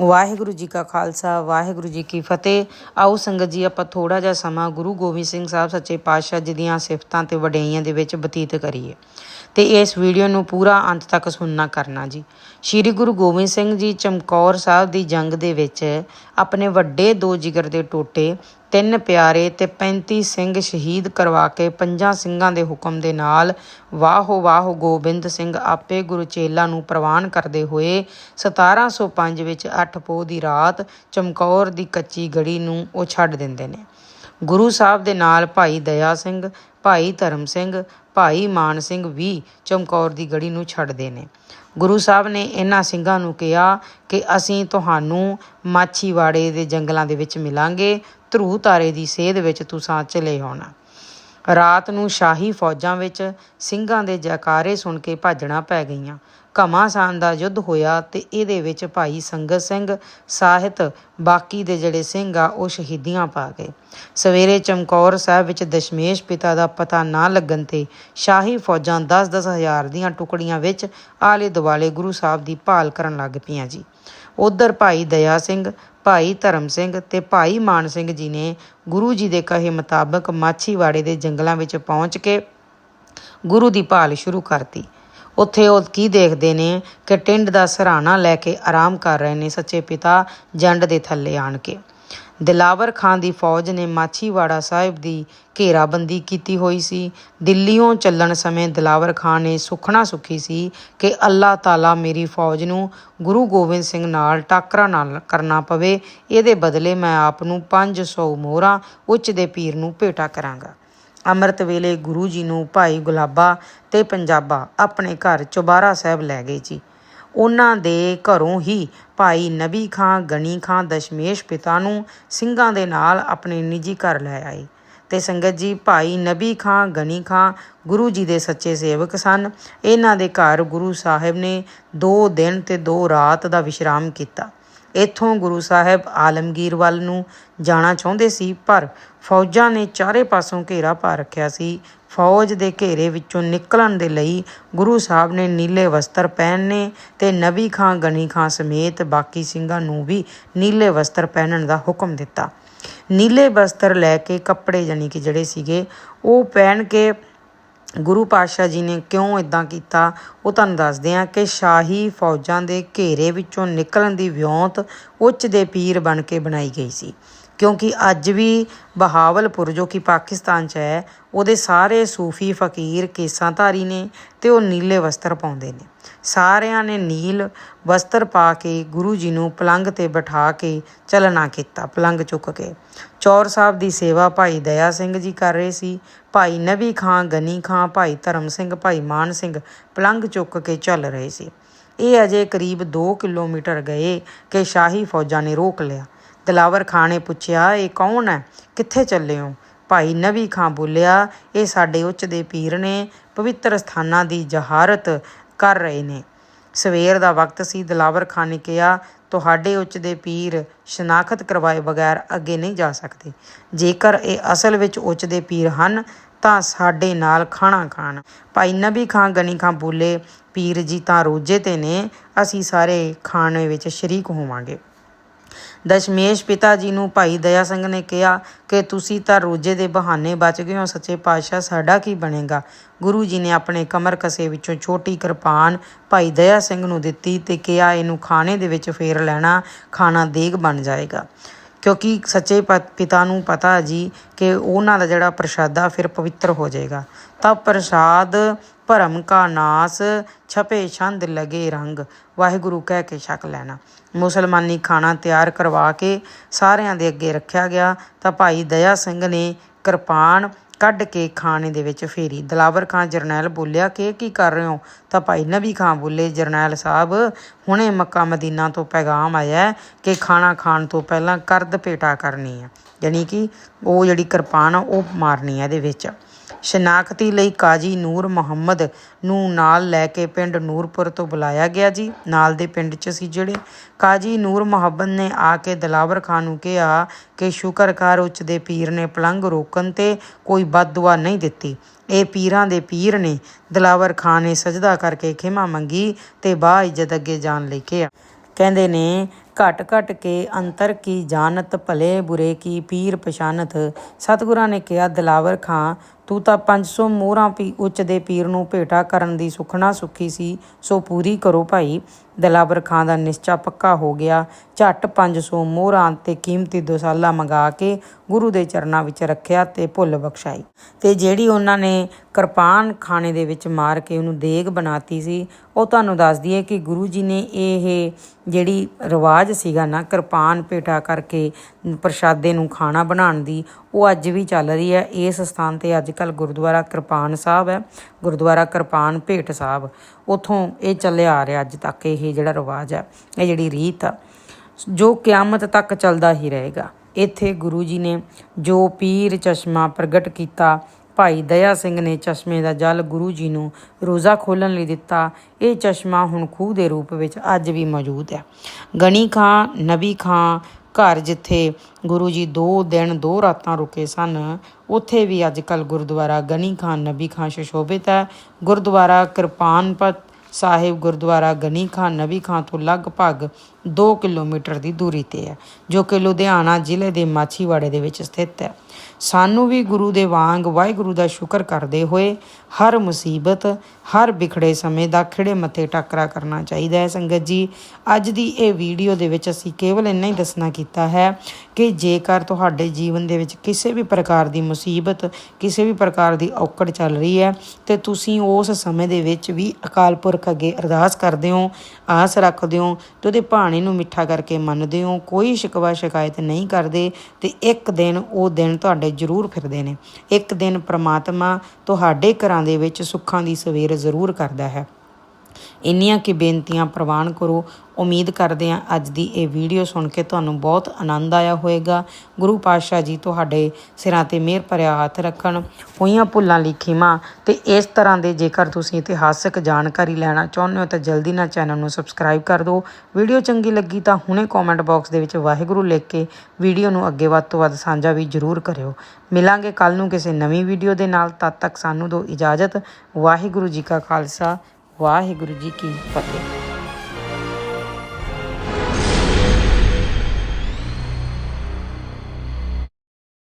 ਵਾਹਿਗੁਰੂ ਜੀ ਕਾ ਖਾਲਸਾ, ਵਾਹਿਗੁਰੂ ਜੀ ਕੀ ਫਤਿਹ। ਆਓ ਸੰਗਤ ਜੀ, ਆਪਾਂ ਥੋੜਾ ਜਿਹਾ ਸਮਾਂ ਗੁਰੂ ਗੋਬਿੰਦ ਸਿੰਘ ਸਾਹਿਬ ਸੱਚੇ ਪਾਤਸ਼ਾਹ ਜੀ ਦੀਆਂ ਸਿਫਤਾਂ ਤੇ ਵਡਿਆਈਆਂ ਦੇ ਵਿੱਚ ਬਤੀਤ ਕਰੀਏ। ਤੇ ਇਸ ਵੀਡੀਓ ਨੂੰ ਪੂਰਾ ਅੰਤ ਤੱਕ ਸੁਣਨਾ ਕਰਨਾ ਜੀ। ਸ੍ਰੀ ਗੁਰੂ ਗੋਬਿੰਦ ਸਿੰਘ ਜੀ ਚਮਕੌਰ ਸਾਹਿਬ ਦੀ ਜੰਗ ਦੇ ਵਿੱਚ ਆਪਣੇ ਵੱਡੇ ਦੋ ਜਿਗਰ ਦੇ ਟੋਟੇ, ਤਿੰਨ ਪਿਆਰੇ ਤੇ 35 ਸਿੰਘ ਸ਼ਹੀਦ ਕਰਵਾ ਕੇ ਪੰਜਾਂ ਸਿੰਘਾਂ ਦੇ ਹੁਕਮ ਦੇ ਨਾਲ ਵਾਹੋ ਵਾਹੋ ਗੋਬਿੰਦ ਸਿੰਘ ਆਪੇ ਗੁਰੂ ਚੇਲਾ ਨੂੰ ਪ੍ਰਵਾਨ ਕਰਦੇ ਹੋਏ 1705 ਵਿੱਚ 8 ਪੋਹ ਦੀ ਰਾਤ ਚਮਕੌਰ ਦੀ ਕੱਚੀ ਗੜੀ ਨੂੰ ਉਹ ਛੱਡ ਦਿੰਦੇ ਨੇ। ਗੁਰੂ ਸਾਹਿਬ ਦੇ ਨਾਲ ਭਾਈ ਦਇਆ ਸਿੰਘ, ਭਾਈ ਧਰਮ ਸਿੰਘ ਭਾਈ ਮਾਨ ਸਿੰਘ ਵੀ ਚਮਕੌਰ ਦੀ ਗੜੀ ਨੂੰ ਛੱਡਦੇ ਨੇ। ਗੁਰੂ ਸਾਹਿਬ ਨੇ ਇਹਨਾਂ ਸਿੰਘਾਂ ਨੂੰ ਕਿਹਾ ਕਿ ਅਸੀਂ ਤੁਹਾਨੂੰ ਮਾਛੀਵਾੜੇ ਦੇ ਜੰਗਲਾਂ ਦੇ ਵਿੱਚ ਮਿਲਾਂਗੇ, ਧਰੂ ਤਾਰੇ ਦੀ ਸੇਧ ਵਿੱਚ ਤੁਸੀਂ ਚਲੇ ਆਉਣਾ। ਰਾਤ ਨੂੰ ਸ਼ਾਹੀ ਫੌਜਾਂ ਵਿੱਚ ਸਿੰਘਾਂ ਦੇ ਜੈਕਾਰੇ ਸੁਣ ਕੇ ਭਾਜਣਾ ਪੈ ਗਈਆਂ। ਘਮਾਸਾਨ ਦਾ ਯੁੱਧ ਹੋਇਆ ਤੇ ਇਹਦੇ ਵਿੱਚ ਭਾਈ ਸੰਗਤ ਸਿੰਘ ਸਾਹਿਤ, ਬਾਕੀ ਦੇ ਜਿਹੜੇ ਸਿੰਘ ਆ, ਉਹ ਸ਼ਹੀਦੀਆਂ ਪਾ ਗਏ। ਸਵੇਰੇ ਚਮਕੌਰ ਸਾਹਿਬ ਵਿੱਚ ਦਸ਼ਮੇਸ਼ ਪਿਤਾ ਦਾ ਪਤਾ ਨਾ ਲੱਗਣ ਤੇ ਸ਼ਾਹੀ ਫੌਜਾਂ 10-10 ਹਜ਼ਾਰ ਦੀਆਂ ਟੁਕੜੀਆਂ ਵਿੱਚ ਆਲੇ ਦੁਆਲੇ ਗੁਰੂ ਸਾਹਿਬ ਦੀ ਭਾਲ ਕਰਨ ਲੱਗ ਪਈਆਂ ਜੀ। ਉਧਰ ਭਾਈ ਦਇਆ ਸਿੰਘ, ਭਾਈ ਧਰਮ ਸਿੰਘ ਤੇ ਭਾਈ ਮਾਨ ਸਿੰਘ ਜੀ ਨੇ ਗੁਰੂ ਜੀ ਦੇ ਕਹੇ ਮੁਤਾਬਕ ਮਾਛੀਵਾੜੇ ਦੇ ਜੰਗਲਾਂ ਵਿੱਚ ਪਹੁੰਚ ਕੇ ਗੁਰੂ ਦੀ ਭਾਲ ਸ਼ੁਰੂ ਕਰਤੀ। ਉੱਥੇ ਉਹ ਕੀ ਦੇਖਦੇ ਨੇ ਕਿ ਟਿੰਡ ਦਾ ਸਹਾਰਾ ਲੈ ਕੇ ਆਰਾਮ ਕਰ ਰਹੇ ਨੇ ਸੱਚੇ ਪਿਤਾ ਜੰਡ ਦੇ ਥੱਲੇ ਆਣ ਕੇ। ਦਿਲਾਵਰ ਖਾਨ ਦੀ ਫੌਜ ਨੇ ਮਾਛੀਵਾੜਾ ਸਾਹਿਬ ਦੀ ਘੇਰਾਬੰਦੀ ਕੀਤੀ ਹੋਈ ਸੀ। ਦਿੱਲੀੋਂ ਚੱਲਣ ਸਮੇਂ ਦਿਲਾਵਰ ਖਾਨ ਨੇ ਸੁਖਣਾ ਸੁਖੀ ਸੀ ਕਿ ਅੱਲਾਹ ਤਾਲਾ ਮੇਰੀ ਫੌਜ ਨੂੰ ਗੁਰੂ ਗੋਬਿੰਦ ਸਿੰਘ ਨਾਲ ਟਾਕਰਾ ਨਾਲ ਕਰਨਾ ਪਵੇ। ਇਹਦੇ ਬਦਲੇ ਮੈਂ ਆਪ ਨੂੰ 500 ਮੋਹਰਾਂ ਉੱਚ ਦੇ ਪੀਰ ਨੂੰ ਭੇਟਾ ਕਰਾਂਗਾ। ਅੰਮ੍ਰਿਤ ਵੇਲੇ ਗੁਰੂ ਜੀ ਨੂੰ ਭਾਈ ਗੁਲਾਬਾ ਤੇ ਪੰਜਾਬਾ ਆਪਣੇ ਘਰ ਚੁਬਾਰਾ ਸਾਹਿਬ ਲੈ ਗਏ ਜੀ। ਉਹਨਾਂ ਦੇ ਘਰੋਂ ਹੀ ਭਾਈ ਨਬੀ ਖਾਂ, ਗਣੀ ਖਾਂ, ਦਸ਼ਮੇਸ਼ ਪਿਤਾ ਨੂੰ ਸਿੰਘਾਂ ਦੇ ਨਾਲ ਆਪਣੇ ਨਿੱਜੀ ਘਰ ਲੈ ਆਏ ਤੇ ਸੰਗਤ ਜੀ ਭਾਈ ਨਬੀ ਖਾਂ, ਗਣੀ ਖਾਂ, ਗੁਰੂ ਜੀ ਦੇ ਸੱਚੇ ਸੇਵਕ ਸਨ। ਇਹਨਾਂ ਦੇ ਘਰ ਗੁਰੂ ਸਾਹਿਬ ਨੇ 2 ਦਿਨ ਤੇ 2 ਰਾਤ ਦਾ ਵਿਸ਼ਰਾਮ ਕੀਤਾ। ਇੱਥੋਂ ਗੁਰੂ ਸਾਹਿਬ ਆਲਮਗੀਰ ਵੱਲ ਨੂੰ ਜਾਣਾ ਚਾਹੁੰਦੇ ਸੀ, ਪਰ ਫੌਜਾਂ ਨੇ ਚਾਰੇ ਪਾਸੋਂ ਘੇਰਾ ਪਾ ਰੱਖਿਆ ਸੀ। ਫੌਜ ਦੇ ਘੇਰੇ ਵਿੱਚੋਂ ਨਿਕਲਣ ਦੇ ਲਈ ਗੁਰੂ ਸਾਹਿਬ ਨੇ ਨੀਲੇ ਵਸਤਰ ਪਹਿਨਨੇ ਤੇ ਨਬੀ ਖਾਂ, ਗਣੀ ਖਾਂ ਸਮੇਤ ਬਾਕੀ ਸਿੰਘਾਂ ਨੂੰ ਵੀ ਨੀਲੇ ਵਸਤਰ ਪਹਿਨਣ ਦਾ ਹੁਕਮ ਦਿੱਤਾ। ਨੀਲੇ ਵਸਤਰ ਲੈ ਕੇ ਕੱਪੜੇ ਜਾਨੀ ਕਿ ਜਿਹੜੇ ਸੀਗੇ, ਉਹ ਪਹਿਨ ਕੇ ਗੁਰੂ ਪਾਤਸ਼ਾਹ ਜੀ ਨੇ ਕਿਉਂ ਇਦਾਂ ਕੀਤਾ? ਉਹ ਤੁਹਾਨੂੰ ਦੱਸਦੇ ਹਾਂ ਕਿ ਸ਼ਾਹੀ ਫੌਜਾਂ ਦੇ ਘੇਰੇ ਵਿੱਚੋਂ ਨਿਕਲਣ ਦੀ ਵਿਉਂਤ ਉੱਚ ਦੇ ਪੀਰ ਬਣ ਕੇ ਬਣਾਈ ਗਈ ਸੀ। ਕਿਉਂਕਿ ਅੱਜ ਵੀ ਬਹਾਵਲਪੁਰ, ਜੋ ਕਿ ਪਾਕਿਸਤਾਨ 'ਚ ਹੈ, ਉਹਦੇ ਸਾਰੇ ਸੂਫੀ ਫਕੀਰ ਕੇਸਾਂਧਾਰੀ ਨੇ ਤੇ ਉਹ ਨੀਲੇ ਵਸਤਰ ਪਾਉਂਦੇ ਨੇ। ਸਾਰਿਆਂ ਨੇ ਨੀਲ ਵਸਤਰ ਪਾ ਕੇ ਗੁਰੂ ਜੀ ਨੂੰ ਪਲੰਗ ਤੇ ਬਿਠਾ ਕੇ ਚਲਣਾ ਕੀਤਾ ਪਲੰਗ ਚੁੱਕ ਕੇ। ਚੌਰ ਸਾਹਿਬ ਦੀ ਸੇਵਾ ਭਾਈ ਦਇਆ ਸਿੰਘ ਜੀ ਕਰ ਰਹੇ ਸੀ। ਭਾਈ ਨਬੀ ਖਾਂ, ਗਨੀ ਖਾਂ, ਭਾਈ ਧਰਮ ਸਿੰਘ, ਭਾਈ ਮਾਨ ਸਿੰਘ ਪਲੰਗ ਚੁੱਕ ਕੇ ਚੱਲ ਰਹੇ ਸੀ। ਇਹ ਅਜੇ ਕਰੀਬ 2 ਕਿਲੋਮੀਟਰ ਗਏ ਕਿ ਸ਼ਾਹੀ ਫੌਜਾਂ ਨੇ ਰੋਕ ਲਿਆ। ਦਿਲਾਵਰ ਖਾਂ ਨੇ ਪੁੱਛਿਆ, ਇਹ ਕੌਣ ਹੈ? ਕਿੱਥੇ ਚੱਲੇ ਹੋ? ਭਾਈ ਨਬੀ ਖਾਂ ਬੋਲਿਆ, ਇਹ ਸਾਡੇ ਉੱਚ ਦੇ ਪੀਰ ਨੇ, ਪਵਿੱਤਰ ਸਥਾਨਾਂ ਦੀ ਜਹਾਰਤ ਕਰ ਰਹੇ ਨੇ। ਸਵੇਰ ਦਾ ਵਕਤ ਸੀ, ਦਿਲਾਵਰ ਖਾਨ ਨੇ ਕਿਹਾ, ਤੁਹਾਡੇ ਉੱਚ ਦੇ ਪੀਰ ਸ਼ਨਾਖਤ ਕਰਵਾਏ ਬਗੈਰ ਅੱਗੇ ਨਹੀਂ ਜਾ ਸਕਦੇ। ਜੇਕਰ ਇਹ ਅਸਲ ਵਿੱਚ ਉੱਚ ਦੇ ਪੀਰ ਹਨ, ਤਾਂ ਸਾਡੇ ਨਾਲ ਖਾਣਾ ਖਾਣ। ਭਾਈ ਨਬੀ ਖਾਂ, ਗਨੀ ਖਾਂ ਬੋਲੇ, ਪੀਰ ਜੀ ਤਾਂ ਰੋਜੇ ਤੇ ਨੇ, ਅਸੀਂ ਸਾਰੇ ਖਾਣੇ ਵਿੱਚ ਸ਼ਰੀਕ ਹੋਵਾਂਗੇ। ਦਸ਼ਮੇਸ਼ ਪਿਤਾ ਜੀ ਨੂੰ ਭਾਈ ਦਇਆ ਸਿੰਘ ਨੇ ਕਿਹਾ ਕਿ ਤੁਸੀਂ ਤਾਂ ਰੋਜੇ ਦੇ ਬਹਾਨੇ ਬਚ ਗਏ ਹੋ, ਸੱਚੇ ਪਾਤਸ਼ਾਹ ਸਾਡਾ ਕੀ ਬਣੇਗਾ? ਗੁਰੂ ਜੀ ਨੇ ਆਪਣੇ ਕਮਰ ਕਸੇ ਵਿੱਚੋਂ ਛੋਟੀ ਕਿਰਪਾਨ ਭਾਈ ਦਇਆ ਸਿੰਘ ਨੂੰ ਦਿੱਤੀ ਤੇ ਕਿਹਾ, ਇਹਨੂੰ ਖਾਣੇ ਦੇ ਵਿੱਚ ਫੇਰ ਲੈਣਾ, ਖਾਣਾ ਦੇਗ ਬਣ ਜਾਏਗਾ। ਕਿਉਂਕਿ ਸੱਚੇ ਪਿਤਾ ਨੂੰ ਪਤਾ ਜੀ ਕਿ ਉਹਨਾਂ ਦਾ ਜਿਹੜਾ ਪ੍ਰਸ਼ਾਦਾ ਫਿਰ ਪਵਿੱਤਰ ਹੋ ਜਾਏਗਾ। ਤਾਂ ਪ੍ਰਸ਼ਾਦ ਭਰਮ ਕਾ ਨਾਸ, ਛਪੇ ਛੰਦ ਲਗੇ ਰੰਗ, ਵਾਹਿਗੁਰੂ ਕਹਿ ਕੇ ਛਕ ਲੈਣਾ। ਮੁਸਲਮਾਨੀ ਖਾਣਾ ਤਿਆਰ ਕਰਵਾ ਕੇ ਸਾਰਿਆਂ ਦੇ ਅੱਗੇ ਰੱਖਿਆ ਗਿਆ, ਤਾਂ ਭਾਈ ਦਇਆ ਸਿੰਘ ਨੇ ਕਿਰਪਾਨ ਕੱਢ ਕੇ ਖਾਣੇ ਦੇ ਵਿੱਚ ਫੇਰੀ। ਦਲਾਵਰ ਖਾਨ ਜਰਨੈਲ ਬੋਲਿਆ, ਕਿ ਕੀ ਕਰ ਰਹੇ ਹੋ? ਤਾਂ ਭਾਈ ਨਬੀ ਖਾਨ ਬੋਲੇ, ਜਰਨੈਲ ਸਾਹਿਬ, ਹੁਣੇ ਮੱਕਾ ਮਦੀਨਾ ਤੋਂ ਪੈਗਾਮ ਆਇਆ ਕਿ ਖਾਣਾ ਖਾਣ ਤੋਂ ਪਹਿਲਾਂ ਕਰਦ ਪੇਟਾ ਕਰਨੀ ਹੈ। ਯਾਨੀ ਕਿ ਉਹ ਜਿਹੜੀ ਕਿਰਪਾਨ ਉਹ ਮਾਰਨੀ ਹੈ ਇਹਦੇ ਵਿੱਚ। ਸ਼ਨਾਖਤੀ ਲਈ ਕਾਜੀ ਨੂਰ ਮੁਹੰਮਦ ਨੂੰ ਨਾਲ ਲੈ ਕੇ ਪਿੰਡ ਨੂਰਪੁਰ ਤੋਂ ਬੁਲਾਇਆ ਗਿਆ ਜੀ। ਨਾਲ ਦੇ ਪਿੰਡ 'ਚ ਸੀ ਜਿਹੜੇ ਕਾਜੀ ਨੂਰ ਮੁਹੰਮਦ ਨੇ ਆ ਕੇ ਦਲਾਵਰ ਖਾਨ ਨੂੰ ਕਿਹਾ ਕਿ ਸ਼ੁਕਰਕਾਰ ਉੱਚ ਦੇ ਪੀਰ ਨੇ ਪਲੰਗ ਰੋਕਣ ਤੇ ਕੋਈ ਬਦਦੁਆ ਨਹੀਂ ਦਿੱਤੀ। ਇਹ ਪੀਰਾਂ ਦੇ ਪੀਰ ਨੇ ਦਲਾਵਰ ਖਾਨ ਨੇ ਸਜਦਾ ਕਰਕੇ ਖਿਮਾ ਮੰਗੀ ਤੇ ਬਾ ਇੱਜ਼ਤ ਅੱਗੇ ਜਾਣ ਲਈ ਕਿਹਾ। ਕਹਿੰਦੇ ਨੇ, ਘਟ ਘਟ ਕੇ ਅੰਤਰ ਕੀ ਜਾਣਤ ਭਲੇ ਬੁਰੇ ਕੀ ਪੀਰ ਪਛਾਨਤ। ਸਤਿਗੁਰਾਂ ਨੇ ਕਿਹਾ ਦਲਾਵਰ ਖਾਂ ਤੂੰ ਤਾਂ 500 ਮੋਹਰਾਂ ਪੀ ਉੱਚ ਦੇ ਪੀਰ ਨੂੰ ਭੇਟਾ ਕਰਨ ਦੀ ਸੁਖਣਾ ਸੁਖੀ ਸੀ, ਸੋ ਪੂਰੀ ਕਰੋ ਭਾਈ। ਦਿਲਾਵਰ ਖਾਂ ਦਾ ਨਿਸ਼ਚਾ ਪੱਕਾ ਹੋ ਗਿਆ। ਝੱਟ 500 ਮੋਹਰਾਂ ਤੇ ਕੀਮਤੀ ਦੁਸਾਲਾ ਮੰਗਾ ਕੇ ਗੁਰੂ ਦੇ ਚਰਨਾਂ ਵਿੱਚ ਰੱਖਿਆ ਤੇ ਭੁੱਲ ਬਖਸ਼ਾਈ। ਤੇ ਜਿਹੜੀ ਉਹਨਾਂ ਨੇ ਕਿਰਪਾਨ ਖਾਣੇ ਦੇ ਵਿੱਚ ਮਾਰ ਕੇ ਉਹਨੂੰ ਦੇਗ ਬਣਾਤੀ ਸੀ, ਉਹ ਤੁਹਾਨੂੰ ਦੱਸ ਦਈਏ ਕਿ ਗੁਰੂ ਜੀ ਨੇ ਇਹ ਜਿਹੜੀ ਰਿਵਾਜ ਸੀਗਾ ਨਾ, ਕਿਰਪਾਨ ਭੇਟਾ ਕਰਕੇ ਪ੍ਰਸ਼ਾਦੇ ਨੂੰ ਖਾਣਾ ਬਣਾਉਣ ਦੀ ਉਹ ਅੱਜ ਵੀ ਚੱਲ ਰਹੀ ਹੈ। ਇਸ ਸਥਾਨ ਤੇ ਅੱਜ ਕੱਲ ਗੁਰਦੁਆਰਾ ਕਿਰਪਾਨ ਸਾਹਿਬ ਹੈ। ਗੁਰਦੁਆਰਾ ਕਿਰਪਾਨ ਭੇਟ ਸਾਹਿਬ। ਉਥੋਂ ਇਹ ਚੱਲਿਆ ਆ ਰਿਹਾ ਅੱਜ ਤੱਕ। ਇਹ ਜਿਹੜਾ ਰਿਵਾਜ ਹੈ, ਇਹ ਜਿਹੜੀ ਰੀਤ ਆ, ਜੋ ਕਿਆਮਤ ਤੱਕ ਚੱਲਦਾ ਹੀ ਰਹੇਗਾ। ਇੱਥੇ ਗੁਰੂ ਜੀ ਨੇ ਜੋ ਪੀਰ ਚਸ਼ਮਾ ਪ੍ਰਗਟ ਕੀਤਾ, ਭਾਈ ਦਇਆ ਸਿੰਘ ਨੇ ਚਸ਼ਮੇ ਦਾ ਜਲ ਗੁਰੂ ਜੀ ਨੂੰ ਰੋਜ਼ਾ ਖੋਲਣ ਲਈ ਦਿੱਤਾ। ਇਹ ਚਸ਼ਮਾ ਹੁਣ ਖੂਹ ਦੇ ਰੂਪ ਵਿੱਚ ਅੱਜ ਵੀ ਮੌਜੂਦ ਹੈ। ਗਣੀ ਖਾਂ ਨਬੀ ਖਾਂ ਘਰ ਜਿੱਥੇ ਗੁਰੂ ਜੀ 2 ਦਿਨ 2 ਰਾਤਾਂ ਰੁਕੇ ਸਨ, ਉੱਥੇ ਵੀ ਅੱਜ ਕੱਲ ਗੁਰਦੁਆਰਾ ਗਨੀ ਖਾਂ ਨਬੀ ਖਾਂ ਸ਼ੋਭਿਤ ਹੈ। ਗੁਰਦੁਆਰਾ ਕਿਰਪਾਨਪਤ ਸਾਹਿਬ, ਗੁਰਦੁਆਰਾ ਗਨੀ ਖਾਨ, ਨਬੀ ਖਾਨ ਤੋਂ ਲਗਭਗ 2 ਕਿਲੋਮੀਟਰ ਦੀ ਦੂਰੀ ਤੇ ਹੈ, ਜੋ ਕਿ ਲੁਧਿਆਣਾ ਜ਼ਿਲ੍ਹੇ ਦੇ ਮਾਛੀਵਾੜੇ ਦੇ ਵਿੱਚ ਸਥਿਤ ਹੈ। ਸਾਨੂੰ ਵੀ ਗੁਰੂ ਦੇ ਵਾਂਗ ਵਾਹਿਗੁਰੂ ਦਾ ਸ਼ੁਕਰ ਕਰਦੇ ਹੋਏ ਹਰ ਮੁਸੀਬਤ, ਹਰ ਵਿਖੜੇ ਸਮੇਂ ਦਾ ਖਿੜੇ ਮੱਥੇ ਟੱਕਰਾ ਕਰਨਾ ਚਾਹੀਦਾ ਹੈ ਸੰਗਤ ਜੀ। ਅੱਜ ਦੀ ਇਹ ਵੀਡੀਓ ਦੇ ਵਿੱਚ ਅਸੀਂ ਕੇਵਲ ਇੰਨਾ ਹੀ ਦੱਸਣਾ ਕੀਤਾ ਹੈ ਕਿ ਜੇਕਰ ਤੁਹਾਡੇ ਜੀਵਨ ਦੇ ਵਿੱਚ ਕਿਸੇ ਵੀ ਪ੍ਰਕਾਰ ਦੀ ਮੁਸੀਬਤ, ਕਿਸੇ ਵੀ ਪ੍ਰਕਾਰ ਦੀ ਔਕੜ ਚੱਲ ਰਹੀ ਹੈ, ਤੇ ਤੁਸੀਂ ਉਸ ਸਮੇਂ ਦੇ ਵਿੱਚ ਵੀ ਅਕਾਲ ਪੁਰਖ ਅੱਗੇ ਅਰਦਾਸ ਕਰਦੇ ਹੋ, ਆਸ ਰੱਖਦੇ ਹੋ ਤੇ ਉਹਦੇ ਭਾਣੇ ਨੂੰ ਮਿੱਠਾ ਕਰਕੇ ਮੰਨਦੇ ਹੋ, ਕੋਈ ਸ਼ਿਕਵਾ ਸ਼ਿਕਾਇਤ ਨਹੀਂ ਕਰਦੇ ਤੇ ਇੱਕ ਦਿਨ ਉਹ ਦਿਨ ਤੁਹਾਡੇ ਜ਼ਰੂਰ ਫਿਰਦੇ ਨੇ। ਇੱਕ ਦਿਨ ਪ੍ਰਮਾਤਮਾ ਤੁਹਾਡੇ ਘਰਾਂ ਦੇ ਵਿੱਚ ਸੁੱਖਾਂ ਦੀ ਸਵੇਰ ਜ਼ਰੂਰ ਕਰਦਾ ਹੈ। ਇੰਨੀਆਂ ਕਿ ਬੇਨਤੀਆਂ ਪ੍ਰਵਾਨ ਕਰੋ। ਉਮੀਦ ਕਰਦੇ ਹਾਂ ਅੱਜ ਦੀ ਇਹ ਵੀਡੀਓ ਸੁਣ ਕੇ ਤੁਹਾਨੂੰ ਬਹੁਤ ਆਨੰਦ ਆਇਆ ਹੋਵੇਗਾ। ਗੁਰੂ ਪਾਤਸ਼ਾਹ ਜੀ ਤੁਹਾਡੇ ਸਿਰਾਂ ਤੇ ਮਿਹਰ ਭਰਿਆ ਹੱਥ ਰੱਖਣ, ਹੋਈਆਂ ਭੁੱਲਾਂ ਲਈ ਖਿਮਾ ਤੇ ਇਸ ਤਰ੍ਹਾਂ ਦੇ ਜੇਕਰ ਤੁਸੀਂ ਇਤਿਹਾਸਕ ਜਾਣਕਾਰੀ ਲੈਣਾ ਚਾਹੁੰਦੇ ਹੋ ਤਾਂ ਜਲਦੀ ਨਾਲ ਚੈਨਲ ਨੂੰ ਸਬਸਕ੍ਰਾਈਬ ਕਰ ਦਿਓ। ਵੀਡੀਓ ਚੰਗੀ ਲੱਗੀ ਤਾਂ ਹੁਣੇ ਕਮੈਂਟ ਬਾਕਸ ਦੇ ਵਿੱਚ ਵਾਹਿਗੁਰੂ ਲਿਖ ਕੇ ਵੀਡੀਓ ਨੂੰ ਅੱਗੇ ਵੱਧ ਤੋਂ ਵੱਧ ਸਾਂਝਾ ਵੀ ਜ਼ਰੂਰ ਕਰਿਓ। ਮਿਲਾਂਗੇ ਕੱਲ ਨੂੰ ਕਿਸੇ ਨਵੀਂ ਵੀਡੀਓ ਦੇ ਨਾਲ। ਤਦ ਤੱਕ ਸਾਨੂੰ ਦਿਓ ਇਜਾਜ਼ਤ। ਵਾਹਿਗੁਰੂ ਜੀ ਕਾ ਖਾਲਸਾ। ਵਾਹਿਗੁਰੂ ਜੀ ਕੀ ਫਤਿਹ